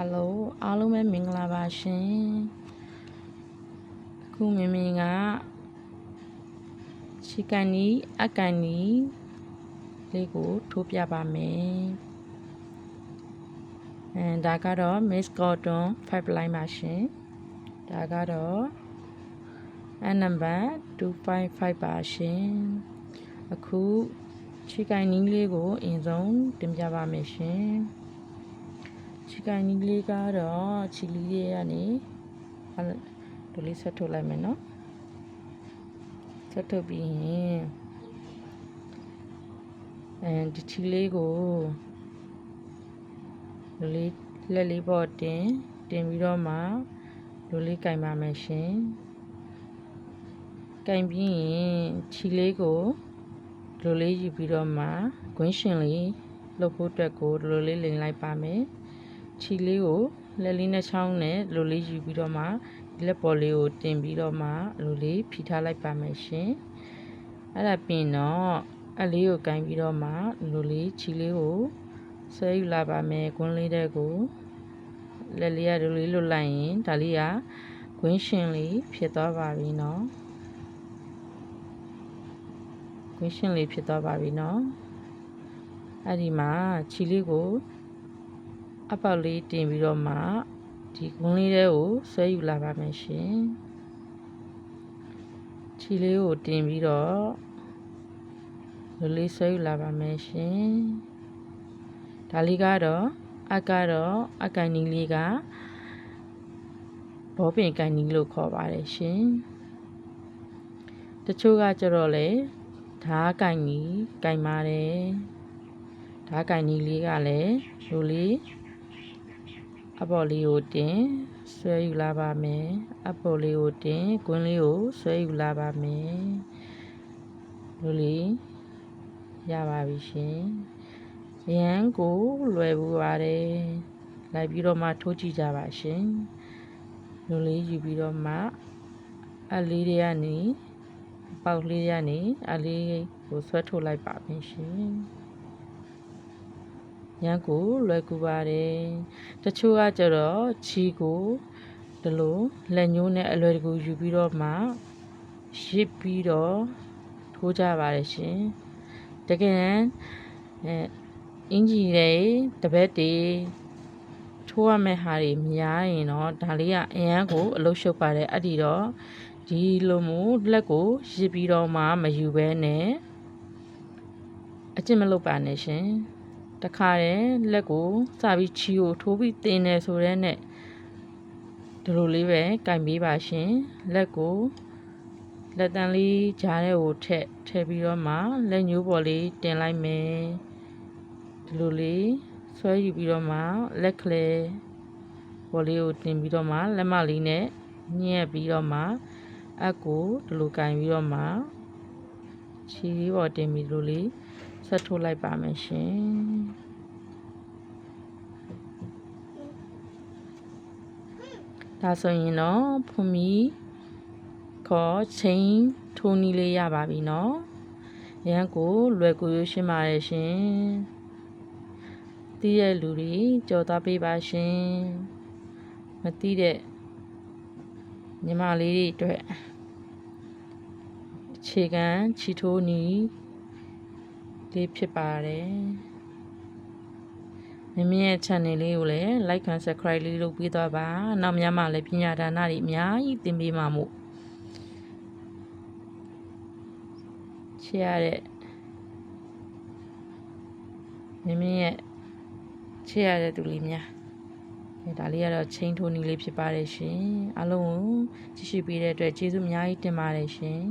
Hello အားလုံးပဲမင်္ဂလာပါရှင်အခုမင်းမင်းကချီကန်နီအကန်နီလေးကိုထိုးပြပါမယ်အဲဒါကတော့ Miss Cotton 5 line ပါရှင်ဒါကတော့အနံပါတ်255ပါရှင်အခုချီကန်နီလေးကိုအရင်ဆုံးတင်ပြပါမယ်ရှင် ချီကန်နီလေးကတော့ချီလီလေးကနေဟာဒိုလေးဆက်ထုတ်လိုက်မယ်နော်ဆက်ထုတ်ပြီးရင်အဲဒီချီလေးကိုဒိုလေးလက်လေးပေါ်တင်တင်ပြီးတော့မှဒိုလေးကင်ပါမယ်ရှင်ကင်ပြီးရင်ချီလေးကိုဒိုလေးယူပြီးတော့မှဂွင်းရှင်လေးလုပ်ဖို့အတွက်ကိုဒိုလေးလိန်လိုက်ပါမယ် ချီလေးကိုလက်လေးနဲ့ချောင်းနဲ့လိုလေးယူပြီးတော့မှဒီလက်ပေါ်လေးကိုတင်ပြီးတော့မှလိုလေးဖိထားလိုက်ပါမယ်ရှင်အဲ့ဒါပြင်တော့အလေးကိုကင်ပြီးတော့မှလိုလေးချီလေးကိုဆွဲယူလာပါမယ်ကွန်းလေးတဲ့ကိုလက်လေးကလိုလေးလွတ်လိုက်ရင်ဒါလေးကကွင်းရှင်လေးဖြစ်သွားပါပြီနော်ကွင်းရှင်လေးဖြစ်သွားပါပြီနော်အဲ့ဒီမှာချီလေးကို အပေါက်လေးတင်ပြီးတော့မှဒီကွန်းလေးတဲကိုဆွဲယူလာပါမယ်ရှင်ချီလေးကိုတင်ပြီးတော့လိုလေးဆွဲယူလာပါမယ်ရှင်ဒါလေးကတော့အကတော့အကန်နီလေးကဘောပင်ကန်နီလို့ခေါ်ပါတယ်ရှင်တချို့ကကြတော့လေဓားကန်နီကန်ပါတယ်ဓားကန်နီလေးကလည်းလိုလေး အပေါ်လေးကိုတင်ဆွဲယူလာပါမယ်အပေါ်လေးကိုတင်ကွင်းလေးကိုဆွဲယူလာပါမယ်လိုလေးရပါပြီရှင်ရန်ကိုလွယ်ဘူးပါတယ်လိုက်ပြီးတော့မှထိုးကြည့်ကြပါရှင်လိုလေးယူပြီးတော့မှအလေးတွေကနေပေါက်လေးတွေကနေအလေးကိုဆွဲထုတ်လိုက်ပါမယ်ရှင် ရန်ကိုလွယ်ကူပါတယ်တချို့ကကြတော့ချီကိုဒီလိုလက်ညှိုးနဲ့အလွယ်တကူယူပြီးတော့မှရစ်ပြီးတော့ထိုးကြပါတယ်ရှင်တကယ်အဲအင်ဂျီတွေတပတ်တွေထိုးရမယ့်ဟာတွေများရင်တော့ဒါလေးကအရန်ကိုအလုရှုပ်ပါတယ်အဲ့ဒီတော့ဒီလိုမျိုးလက်ကိုရစ်ပြီးတော့မှမယူဘဲနဲ့အကျင့်မလုပ်ပါနဲ့ရှင် တခါတည်းလက်ကိုစပြီးချီကိုထိုးပြီးတင်းနေဆိုတဲ့နဲ့ဒီလိုလေးပဲကင်ပေးပါရှင်လက်ကိုလက်တန်းလေးကြားထဲကိုထည့်ထည့်ပြီးတော့မှလက်ညှိုးပေါ်လေးတင်လိုက်မယ်ဒီလိုလေးဆွဲယူပြီးတော့မှလက်ကလေးပေါ်လေးကိုတင်ပြီးတော့မှလက်မလေးနဲ့ညှက်ပြီးတော့မှအကိုဒီလိုကင်ပြီးတော့မှခြေလေးပေါ်တင်ပြီးဒီလိုလေး ဆက်ထိုးလိုက်ပါမယ်ရှင်ဒါဆိုရင်တော့ဖွန်မီခေါ်ချင်းထိုးနီးလေးရပါပြီနော်ရန်ကိုလွယ်ကူရရှင်းပါတယ်ရှင်တီးတဲ့လူတွေကြော်သွားပေးပါရှင်မတီးတဲ့ညီမလေးတွေအတွက်အခြေခံချီထိုးနီး လေးဖြစ်ပါတယ်မမရဲ့ channel လေးကိုလည်း like and subscribe လေးလုပ်ပေးသွားပါနောက်များမှလည်းပညာဒါနတွေအများကြီးသင်ပေးမှာမို့ချရတဲ့မမရဲ့ချရတဲ့သူလေးများဒါလေးကတော့ချင်းထိုးနီလေးဖြစ်ပါတယ်ရှင်အားလုံးကိုကြည့်ရှုပေးတဲ့အတွက်ကျေးဇူးအများကြီးတင်ပါတယ်ရှင်